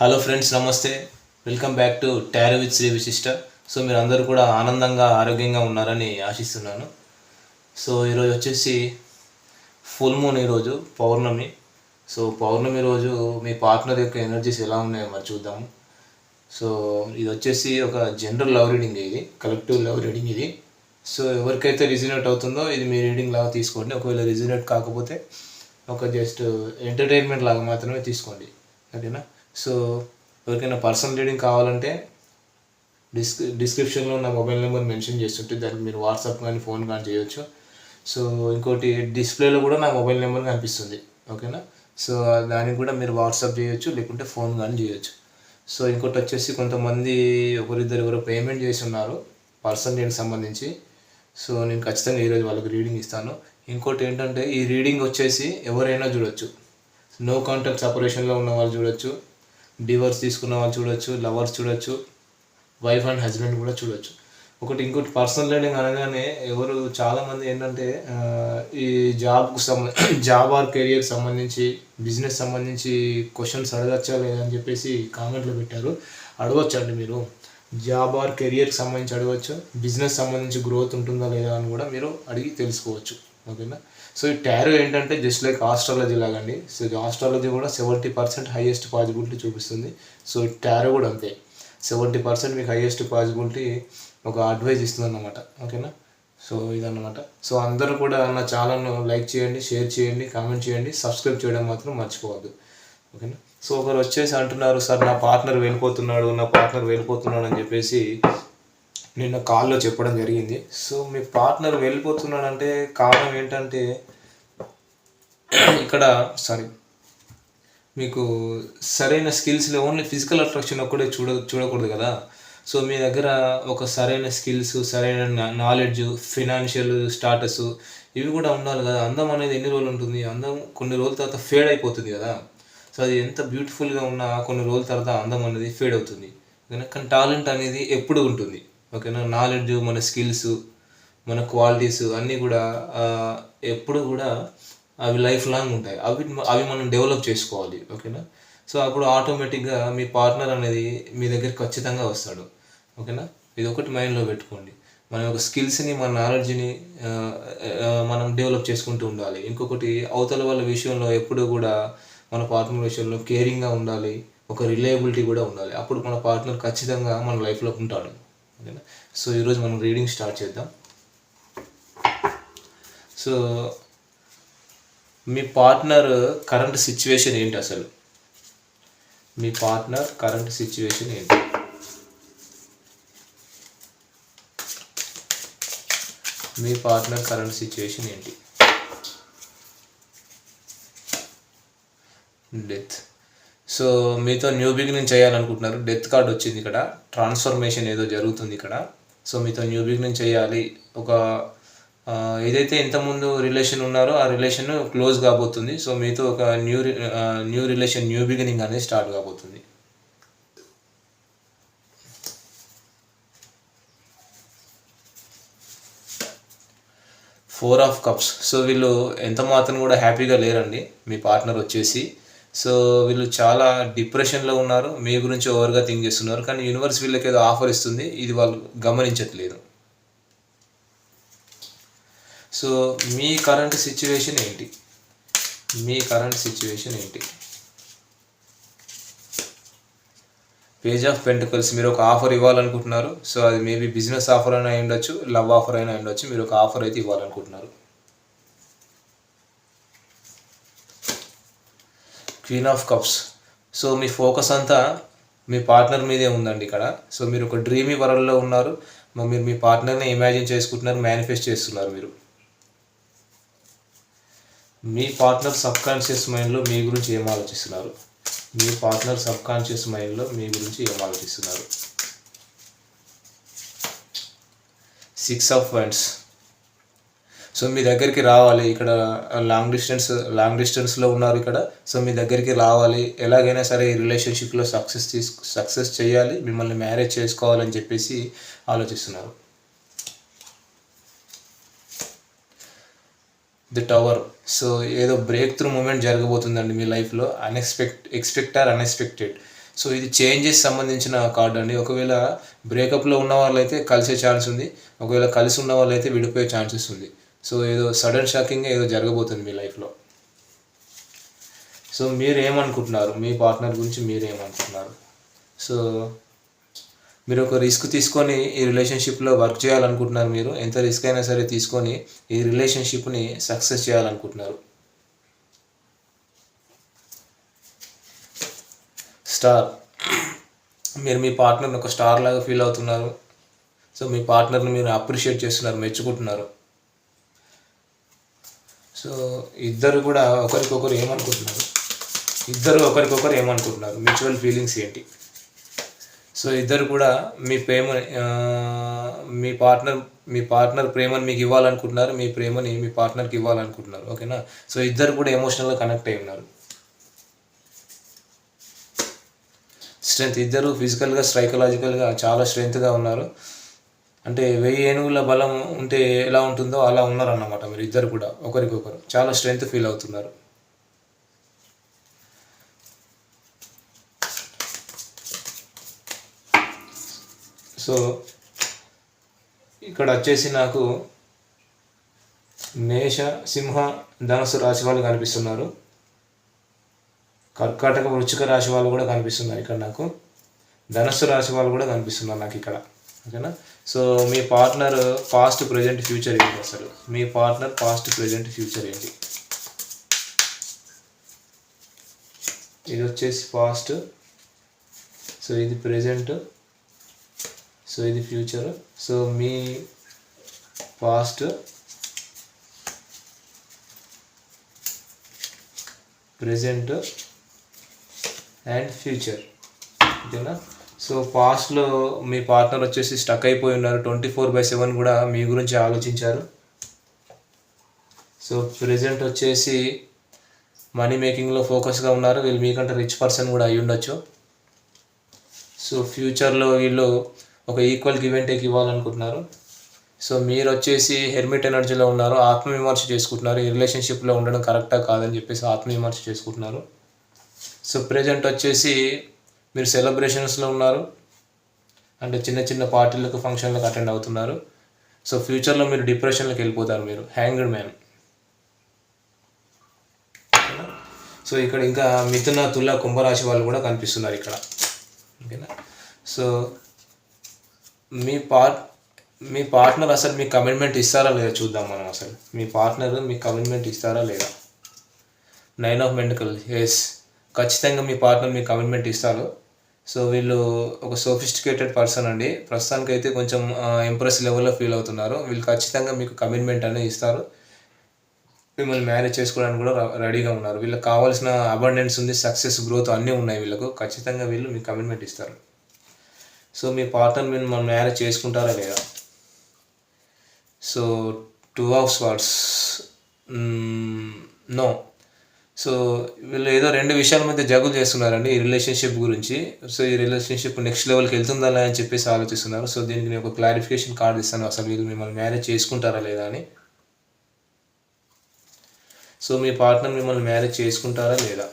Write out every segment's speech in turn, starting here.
Hello friends నమస్తే. Welcome back to tarot with Shri Vishishta so మీరు అందరూ కూడా ఆనందంగా ఆరోగ్యంగా ఉన్నారని ఆశిస్తున్నాను. సో ఈరోజు వచ్చేసి ఫుల్ మూన్ ఈరోజు పౌర్ణమి. సో పౌర్ణమి రోజు మీ పార్ట్నర్ యొక్క ఎనర్జీస్ ఎలా ఉన్నాయో మరి చూద్దాము. సో ఇది వచ్చేసి ఒక జనరల్ లవ్ రీడింగ్ ఇది కలెక్టివ్ లవ్ రీడింగ్ ఇది. సో ఎవరికైతే రిజినేట్ అవుతుందో ఇది మీ రీడింగ్ లాగా తీసుకోండి. ఒకవేళ రిజినేట్ కాకపోతే ఒక జస్ట్ ఎంటర్టైన్మెంట్ లాగా మాత్రమే తీసుకోండి. ఓకేనా సో ఎవరికైనా పర్సనల్ రీడింగ్ కావాలంటే డిస్క్ డిస్క్రిప్షన్లో నా మొబైల్ నెంబర్ మెన్షన్ చేస్తుంటే దానికి మీరు వాట్సాప్ కానీ ఫోన్ కానీ చేయొచ్చు. సో ఇంకోటి డిస్ప్లేలో కూడా నా మొబైల్ నెంబర్ కనిపిస్తుంది. ఓకేనా? సో దానికి కూడా మీరు వాట్సాప్ చేయొచ్చు లేకుంటే ఫోన్ కానీ చేయొచ్చు. సో ఇంకోటి వచ్చేసి కొంతమంది ఒకరిద్దరు ఎవరో పేమెంట్ చేసి ఉన్నారు పర్సన్ దీనికి సంబంధించి. సో నేను ఖచ్చితంగా ఈరోజు వాళ్ళకి రీడింగ్ ఇస్తాను. ఇంకోటి ఏంటంటే ఈ రీడింగ్ వచ్చేసి ఎవరైనా చూడొచ్చు. నో కాంటాక్ట్ సపరేషన్లో ఉన్న వాళ్ళు చూడొచ్చు. డివర్స్ తీసుకున్న వాళ్ళు చూడొచ్చు లవర్స్ చూడొచ్చు వైఫ్ అండ్ హస్బెండ్ కూడా చూడొచ్చు. ఒకటి ఇంకోటి పర్సనల్ లెర్నింగ్ అనగానే ఎవరు చాలామంది ఏంటంటే ఈ జాబ్కు సంబంధించి జాబ్ ఆర్ కెరియర్ సంబంధించి బిజినెస్ సంబంధించి క్వశ్చన్స్ అడగచ్చా లేదా అని చెప్పేసి కామెంట్లో పెట్టారు. అడగొచ్చండి మీరు. జాబ్ ఆర్ కెరియర్కి సంబంధించి అడగవచ్చు బిజినెస్ సంబంధించి గ్రోత్ ఉంటుందా లేదా అని కూడా మీరు అడిగి తెలుసుకోవచ్చు. ఓకేనా? సో ఈ టారో ఏంటంటే జస్ట్ లైక్ ఆస్ట్రాలజీ లాగండి. సో ఆస్ట్రాలజీ కూడా సెవెంటీ పర్సెంట్ హైయెస్ట్ పాజిబిలిటీ చూపిస్తుంది. సో ఈ టారో కూడా అంతే. సెవెంటీ పర్సెంట్ మీకు హైయెస్ట్ పాజిబిలిటీ ఒక అడ్వైజ్ ఇస్తుంది అన్నమాట ఓకేనా సో ఇదన్నమాట. సో అందరూ కూడా నా ఛానల్ను లైక్ చేయండి షేర్ చేయండి కామెంట్ చేయండి సబ్స్క్రైబ్ చేయడం మాత్రం మర్చిపోవద్దు. ఓకేనా సో ఒకరు వచ్చేసి అంటున్నారు సార్ నా పార్ట్నర్ వెళ్ళిపోతున్నాడు నా పార్ట్నర్ వెళ్ళిపోతున్నాడు అని చెప్పేసి నిన్న కాల్లో చెప్పడం జరిగింది. సో మీ పార్ట్నర్ వెళ్ళిపోతున్నాడంటే కారణం ఏంటంటే ఇక్కడ సారీ మీకు సరైన స్కిల్స్ ఓన్లీ ఫిజికల్ అట్రాక్షన్ ఒక్కడే చూడ చూడకూడదు కదా. సో మీ దగ్గర ఒక సరైన స్కిల్స్ సరైన నాలెడ్జ్ ఫినాన్షియల్ స్టాటస్ ఇవి కూడా ఉండాలి కదా. అందం అనేది ఎన్ని రోజులు ఉంటుంది? అందం కొన్ని రోజుల తర్వాత ఫేడ్ అయిపోతుంది కదా. సో అది ఎంత బ్యూటిఫుల్గా ఉన్నా కొన్ని రోజుల తర్వాత అందం అనేది ఫేడ్ అవుతుంది. కానీ టాలెంట్ అనేది ఎప్పుడు ఉంటుంది. ఓకేనా? నాలెడ్జ్ మన స్కిల్స్ మన క్వాలిటీస్ అన్నీ కూడా ఎప్పుడు కూడా అవి లైఫ్ లాంగ్ ఉంటాయి. అవి అవి మనం డెవలప్ చేసుకోవాలి. ఓకేనా? సో అప్పుడు ఆటోమేటిక్గా మీ పార్ట్నర్ అనేది మీ దగ్గర ఖచ్చితంగా వస్తాడు. ఓకేనా? ఇది ఒకటి మైండ్లో పెట్టుకోండి. మన యొక్క స్కిల్స్ని మన నాలెడ్జ్ని మనం డెవలప్ చేసుకుంటూ ఉండాలి. ఇంకొకటి అవతల వాళ్ళ విషయంలో ఎప్పుడు కూడా మన పార్ట్నర్ విషయంలో కేరింగ్గా ఉండాలి. ఒక రిలయబిలిటీ కూడా ఉండాలి. అప్పుడు మన పార్ట్నర్ ఖచ్చితంగా మన లైఫ్లో ఉంటాడు. ఓకేనా? సో ఈరోజు మనం రీడింగ్ స్టార్ట్ చేద్దాం. సో మీ పార్ట్నర్ కరెంట్ సిచ్యువేషన్ ఏంటి అసలు? మీ పార్ట్నర్ కరెంట్ సిచ్యువేషన్ ఏంటి? మీ పార్ట్నర్ కరెంట్ సిచ్యువేషన్ ఏంటి? డెత్. సో మీతో న్యూ బిగినింగ్ చేయాలనుకుంటున్నారు. డెత్ కార్డ్ వచ్చింది ఇక్కడ. ట్రాన్స్ఫర్మేషన్ ఏదో జరుగుతుంది ఇక్కడ. సో మీతో న్యూ బిగినింగ్ చేయాలి. ఒక ఏదైతే ఇంతకుముందు రిలేషన్ ఉన్నారో ఆ రిలేషన్ క్లోజ్ కాబోతుంది. సో మీతో ఒక new new relation new beginning అనేది స్టార్ట్ కాబోతుంది. ఫోర్ ఆఫ్ కప్స్ సో వీళ్ళు ఎంత మాత్రం కూడా హ్యాపీగా లేరండి. మీ పార్ట్నర్ వచ్చేసి సో వీళ్ళు చాలా డిప్రెషన్లో ఉన్నారు. మీ గురించి ఓవర్గా థింక్ చేస్తున్నారు. కానీ యూనివర్స్ వీళ్ళకి ఏదో ఆఫర్ ఇస్తుంది. ఇది వాళ్ళు గమనించట్లేదు. సో మీ కరెంట్ సిచ్యువేషన్ ఏంటి? మీ కరెంట్ సిచ్యువేషన్ ఏంటి? పేజ్ ఆఫ్ పెంటికల్స్ మీరు ఒక ఆఫర్ ఇవ్వాలనుకుంటున్నారు. సో అది మేబీ బిజినెస్ ఆఫర్ అయినా అయి ఉండొచ్చు లవ్ ఆఫర్ అయినా అయి ఉండొచ్చు. మీరు ఒక ఆఫర్ అయితే ఇవ్వాలనుకుంటున్నారు. క్వీన్ ఆఫ్ కప్స్ సో మీ ఫోకస్ అంతా మీ పార్ట్నర్ మీదే ఉందండి ఇక్కడ. సో మీరు ఒక డ్రీమీ వరల్డ్లో ఉన్నారు. మీరు మీ పార్ట్నర్ని ఇమాజిన్ చేసుకుంటున్నారు మేనిఫెస్ట్ చేస్తున్నారు మీరు. మీ పార్ట్నర్ సబ్ కాన్షియస్ మైండ్లో మీ గురించి ఏం ఆలోచిస్తున్నారు? మీ పార్ట్నర్ సబ్ కాన్షియస్ మైండ్లో మీ గురించి ఏం ఆలోచిస్తున్నారు? సిక్స్ ఆఫ్ వైండ్స్ సో మీ దగ్గరికి రావాలి ఇక్కడ లాంగ్ డిస్టెన్స్ లాంగ్ డిస్టెన్స్లో ఉన్నారు ఇక్కడ. సో మీ దగ్గరికి రావాలి. ఎలాగైనా సరే ఈ రిలేషన్షిప్లో సక్సెస్ తీసుకు సక్సెస్ చేయాలి. మిమ్మల్ని మ్యారేజ్ చేసుకోవాలని చెప్పేసి ఆలోచిస్తున్నారు. ది టవర్ సో ఏదో బ్రేక్ త్రూ మూమెంట్ జరగబోతుందండి మీ లైఫ్లో unexpect expect or unexpected so ఇది చేంజెస్ సంబంధించిన కార్డు అండి. ఒకవేళ బ్రేకప్లో ఉన్న వాళ్ళైతే కలిసే ఛాన్స్ ఉంది. ఒకవేళ కలిసి ఉన్న వాళ్ళైతే విడిపోయే ఛాన్సెస్ ఉంది. సో ఏదో సడన్ షాకింగ్ ఏదో జరగబోతుంది మీ లైఫ్లో. సో మీరు ఏమనుకుంటున్నారు మీ పార్ట్నర్ గురించి మీరు ఏమనుకుంటున్నారు సో మీరు ఒక రిస్క్ తీసుకొని ఈ రిలేషన్షిప్లో వర్క్ చేయాలనుకుంటున్నారు మీరు. ఎంత రిస్క్ అయినా సరే తీసుకొని ఈ రిలేషన్షిప్ని సక్సెస్ చేయాలనుకుంటున్నారు. స్టార్. మీరు మీ పార్ట్నర్ని ఒక స్టార్ లాగా ఫీల్ అవుతున్నారు. సో మీ పార్ట్నర్ని మీరు అప్రిషియేట్ చేస్తున్నారు మెచ్చుకుంటున్నారు. సో ఇద్దరు కూడా ఒకరికొకరు ఏమనుకుంటున్నారు? ఇద్దరు ఒకరికొకరు ఏమనుకుంటున్నారు? మ్యూచువల్ ఫీలింగ్స్ ఏంటి? సో ఇద్దరు కూడా మీ ప్రేమ మీ పార్ట్నర్ మీ పార్ట్నర్ ప్రేమని మీకు ఇవ్వాలనుకుంటున్నారు మీ ప్రేమని మీ పార్ట్నర్కి ఇవ్వాలనుకుంటున్నారు. ఓకేనా? సో ఇద్దరు కూడా ఎమోషనల్గా కనెక్ట్ అయి ఉన్నారు. స్ట్రెంత్ ఇద్దరు ఫిజికల్గా సైకలాజికల్గా చాలా స్ట్రెంత్గా ఉన్నారు. అంటే వెయ్యి ఏనుగుల బలం ఉంటే ఎలా ఉంటుందో అలా ఉన్నారన్నమాట మీరు ఇద్దరు కూడా ఒకరికొకరు. చాలా స్ట్రెంత్ ఫీల్ అవుతున్నారు. సో ఇక్కడ వచ్చేసి నాకు మేష సింహ ధనుసు రాశి వాళ్ళు కనిపిస్తున్నారు. కర్కాటక వృచ్చిక రాశి వాళ్ళు కూడా కనిపిస్తున్నారు ఇక్కడ నాకు. ధనస్సు రాశి వాళ్ళు కూడా కనిపిస్తున్నారు నాకు ఇక్కడ. ఓకేనా? సో మీ పార్ట్నర్ పాస్ట్ ప్రజెంట్ ఫ్యూచర్ ఏంటి అసలు? మీ పార్ట్నర్ పాస్ట్ ప్రజెంట్ ఫ్యూచర్ ఏంటి? ఇది వచ్చేసి పాస్ట్ సో ఇది ప్రజెంట్ సో ఇది ఫ్యూచర్ సో మీ పాస్ట్ ప్రజెంట్ అండ్ ఫ్యూచర్. ఓకేనా? సో పాస్ట్లో మీ పార్ట్నర్ వచ్చేసి స్టక్ అయిపోయి ఉన్నారు. ట్వంటీ ఫోర్ బై సెవెన్ కూడా మీ గురించి ఆలోచించారు. సో ప్రజెంట్ వచ్చేసి మనీ మేకింగ్లో ఫోకస్గా ఉన్నారు. వీళ్ళు మీకంటే రిచ్ పర్సన్ కూడా అయి ఉండొచ్చు. సో ఫ్యూచర్లో వీళ్ళు ఒక ఈక్వల్ గివ్ అండ్ టేక్ ఇవ్వాలనుకుంటున్నారు. సో మీరు వచ్చేసి హెర్మిట్ ఎనర్జీలో ఉన్నారు. ఆత్మవిమర్శ చేసుకుంటున్నారు. ఈ రిలేషన్షిప్లో ఉండడం కరెక్టా కాదని చెప్పేసి ఆత్మవిమర్శ చేసుకుంటున్నారు. సో ప్రజెంట్ వచ్చేసి మీరు సెలబ్రేషన్స్లో ఉన్నారు. అంటే చిన్న చిన్న పార్టీలకు ఫంక్షన్లకు అటెండ్ అవుతున్నారు. సో ఫ్యూచర్లో మీరు డిప్రెషన్లోకి వెళ్ళిపోతారు మీరు. హ్యాంగ్డ్ మ్యాన్ సో ఇక్కడ ఇంకా మిథున తుల కుంభరాశి వాళ్ళు కూడా కనిపిస్తున్నారు ఇక్కడ. ఓకేనా? సో మీ పార్ట్ మీ పార్ట్నర్ అసలు మీ కమిట్మెంట్ ఇస్తారా లేదా చూద్దాం మనం అసలు. మీ పార్ట్నర్ మీ కమిట్మెంట్ ఇస్తారా లేదా? నైన్ ఆఫ్ మెంటకల్ ఎస్ ఖచ్చితంగా మీ పార్ట్నర్ మీ కమిట్మెంట్ ఇస్తారు సో వీళ్ళు ఒక సోఫిస్టికేటెడ్ పర్సన్ అండి. ప్రస్తుతానికి అయితే కొంచెం ఎంప్రెస్ లెవెల్లో ఫీల్ అవుతున్నారు. వీళ్ళు ఖచ్చితంగా మీకు కమిట్మెంట్ అనేది ఇస్తారు. మిమ్మల్ని మ్యారేజ్ చేసుకోవడానికి కూడా రెడీగా ఉన్నారు. వీళ్ళకి కావాల్సిన అబండెన్స్ ఉంది సక్సెస్ గ్రోత్ అన్నీ ఉన్నాయి వీళ్ళకు. ఖచ్చితంగా వీళ్ళు మీకు కమిట్మెంట్ ఇస్తారు. సో మీ పార్ట్నర్ మీరు మనం మ్యారేజ్ చేసుకుంటారా లేదా? So two of swords no so వీళ్ళు ఏదో రెండు విషయాల మధ్య జగులు చేస్తున్నారండి ఈ రిలేషన్షిప్ గురించి. సో ఈ రిలేషన్షిప్ నెక్స్ట్ లెవెల్కి వెళ్తుందా అని చెప్పేసి ఆలోచిస్తున్నారు. సో దీనికి నేను ఒక క్లారిఫికేషన్ కార్డ్ ఇస్తాను. అసలు వీళ్ళు మిమ్మల్ని మ్యారేజ్ చేసుకుంటారా లేదా అని. సో మీ పార్ట్నర్ మిమ్మల్ని మ్యారేజ్ చేసుకుంటారా లేదా?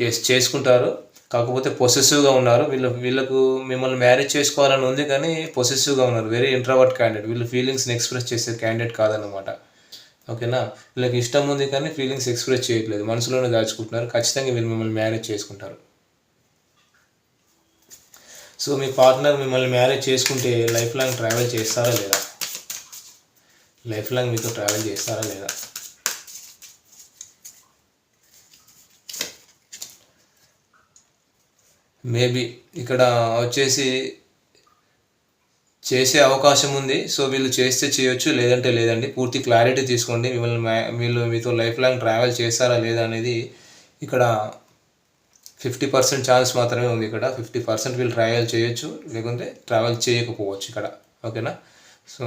ఎస్ చేసుకుంటారు. కాకపోతే పొసెసివ్గా ఉన్నారు. వీళ్ళు వీళ్ళకు మిమ్మల్ని మ్యారేజ్ చేసుకోవాలని ఉంది కానీ పొసెసివ్గా ఉన్నారు. వెరీ ఇంట్రావర్ట్ క్యాండిడేట్ వీళ్ళు ఫీలింగ్స్ని ఎక్స్ప్రెస్ చేసే క్యాండిడేట్ కాదనమాట ఓకేనా? వీళ్ళకి ఇష్టం ఉంది కానీ ఫీలింగ్స్ ఎక్స్ప్రెస్ చేయట్లేదు. మనసులోనే దాచుకుంటున్నారు. ఖచ్చితంగా వీళ్ళు మిమ్మల్ని మ్యారేజ్ చేసుకుంటారు. సో మీ పార్ట్నర్ మిమ్మల్ని మ్యారేజ్ చేసుకుంటే లైఫ్ లాంగ్ ట్రావెల్ చేస్తారా లేదా? లైఫ్ లాంగ్ మీతో ట్రావెల్ చేస్తారా లేదా? మేబీ ఇక్కడ వచ్చేసి చేసే అవకాశం ఉంది. సో వీళ్ళు చేస్తే చేయొచ్చు లేదంటే లేదండి. పూర్తి క్లారిటీ తీసుకోండి. మిమ్మల్ని వీళ్ళు మీతో లైఫ్ లాంగ్ ట్రావెల్ చేస్తారా లేదా అనేది ఇక్కడ ఫిఫ్టీ పర్సెంట్ ఛాన్స్ మాత్రమే ఉంది ఇక్కడ. ఫిఫ్టీ పర్సెంట్ వీళ్ళు ట్రావెల్ చేయొచ్చు లేకుంటే ట్రావెల్ చేయకపోవచ్చు ఇక్కడ. ఓకేనా? సో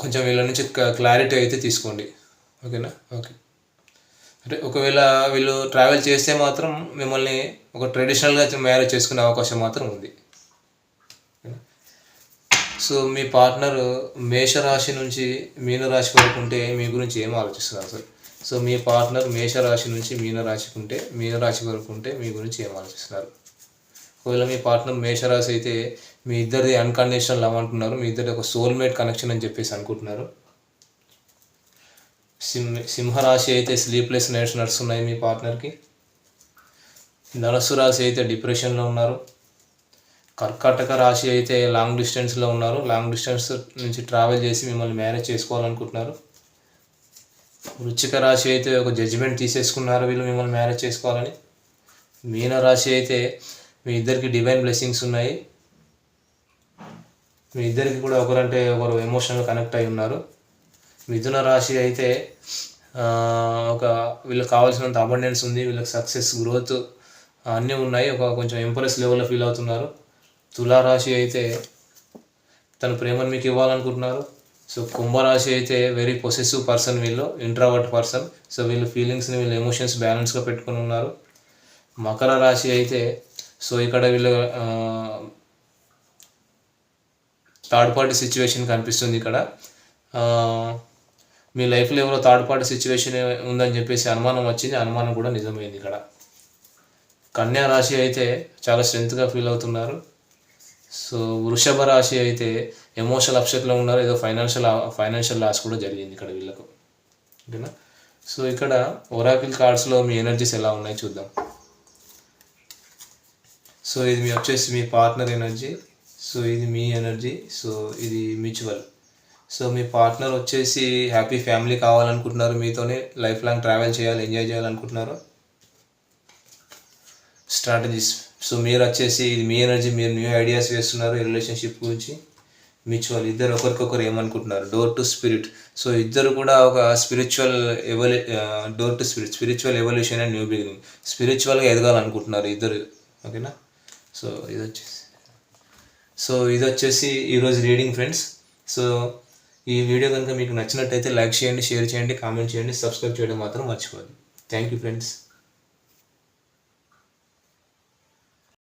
కొంచెం వీళ్ళ నుంచి క్లారిటీ అయితే తీసుకోండి. ఓకేనా? ఓకే. అంటే ఒకవేళ వీళ్ళు ట్రావెల్ చేస్తే మాత్రం మిమ్మల్ని ఒక ట్రెడిషనల్గా మ్యారేజ్ చేసుకునే అవకాశం మాత్రం ఉంది. సో మీ పార్ట్నర్ మేషరాశి నుంచి మీనరాశి వరకు ఉంటే మీ గురించి ఏం ఆలోచిస్తున్నారు సార్? సో మీ పార్ట్నర్ మేషరాశి నుంచి మీనరాశికి ఉంటే మీనరాశి వరకు ఉంటే మీ గురించి ఏం ఆలోచిస్తున్నారు? ఒకవేళ మీ పార్ట్నర్ మేషరాశి అయితే మీ ఇద్దరిది అన్కండిషనల్ లవ్ అంటున్నారు మీ ఇద్దరి ఒక సోల్మేట్ కనెక్షన్ అని చెప్పేసి అనుకుంటున్నారు. సింహ సింహరాశి అయితే స్లీప్లెస్ నైట్స్ నడుస్తున్నాయి మీ పార్ట్నర్కి ధనస్సు రాశి అయితే డిప్రెషన్లో ఉన్నారు. కర్కాటక రాశి అయితే లాంగ్ డిస్టెన్స్లో ఉన్నారు. లాంగ్ డిస్టెన్స్ నుంచి ట్రావెల్ చేసి మిమ్మల్ని మ్యారేజ్ చేసుకోవాలనుకుంటున్నారు. వృచ్చిక రాశి అయితే ఒక జడ్జిమెంట్ తీసేసుకున్నారు వీళ్ళు మిమ్మల్ని మ్యారేజ్ చేసుకోవాలని. మీన రాశి అయితే మీ ఇద్దరికి డివైన్ బ్లెస్సింగ్స్ ఉన్నాయి. మీ ఇద్దరికి కూడా ఒకరంటే ఒకరు ఎమోషనల్ కనెక్ట్ అయి ఉన్నారు. మిథున రాశి అయితే ఒక వీళ్ళకి కావాల్సినంత అబండెన్స్ ఉంది. వీళ్ళకి సక్సెస్ గ్రోత్ అన్నీ ఉన్నాయి. ఒక కొంచెం ఎంప్రెస్ లెవెల్లో ఫీల్ అవుతున్నారు. తులారాశి అయితే తన ప్రేమను మీకు ఇవ్వాలనుకుంటున్నారు. సో కుంభరాశి అయితే వెరీ పొసెసివ్ పర్సన్ వీళ్ళు ఇంట్రావర్ట్ పర్సన్ సో వీళ్ళు ఫీలింగ్స్ని వీళ్ళు ఎమోషన్స్ బ్యాలెన్స్గా పెట్టుకుని ఉన్నారు. మకర రాశి అయితే సో ఇక్కడ వీళ్ళు థర్డ్ పార్టీ సిచ్యువేషన్ కనిపిస్తుంది ఇక్కడ. మీ లైఫ్లో ఎవరో థర్డ్ పార్టీ సిచ్యువేషన్ ఉందని చెప్పేసి అనుమానం వచ్చింది. అనుమానం కూడా నిజమైంది ఇక్కడ. కన్యా రాశి అయితే చాలా స్ట్రెంత్గా ఫీల్ అవుతున్నారు. సో వృషభ రాశి అయితే ఎమోషనల్ అప్సెట్లో ఉన్నారు. ఏదో ఫైనాన్షియల్ ఫైనాన్షియల్ లాస్ కూడా జరిగింది ఇక్కడ వీళ్ళకు. ఓకేనా? సో ఇక్కడ ఒరాకిల్ కార్డ్స్లో మీ ఎనర్జీస్ ఎలా ఉన్నాయి చూద్దాం. సో ఇది మీ వచ్చేసి మీ పార్ట్నర్ ఎనర్జీ. సో ఇది మీ ఎనర్జీ. సో ఇది మ్యూచువల్. సో మీ పార్ట్నర్ వచ్చేసి హ్యాపీ ఫ్యామిలీ కావాలనుకుంటున్నారు మీతోనే. లైఫ్ లాంగ్ ట్రావెల్ చేయాలి ఎంజాయ్ చేయాలనుకుంటున్నారు. స్ట్రాటజీస్. సో మీరు వచ్చేసి ఇది మీ ఎనర్జీ మీరు న్యూ ఐడియాస్ వేస్తున్నారు రిలేషన్షిప్ గురించి. మ్యూచువల్ ఇద్దరు ఒకరికొకరు ఏమనుకుంటున్నారు? డోర్ టు స్పిరిట్ సో ఇద్దరు కూడా ఒక spiritual evolu door to spirit spiritual evolution and new beginning స్పిరిచువల్గా ఎదగాలనుకుంటున్నారు ఇద్దరు. ఓకేనా సో ఇది వచ్చేసి సో ఇది వచ్చేసి ఈరోజు రీడింగ్ ఫ్రెండ్స్ సో ఈ వీడియో కనుక మీకు నచ్చినట్టయితే లైక్ చేయండి షేర్ చేయండి కామెంట్ చేయండి సబ్స్క్రైబ్ చేయడం మాత్రం మర్చిపోదు థ్యాంక్ యూ ఫ్రెండ్స్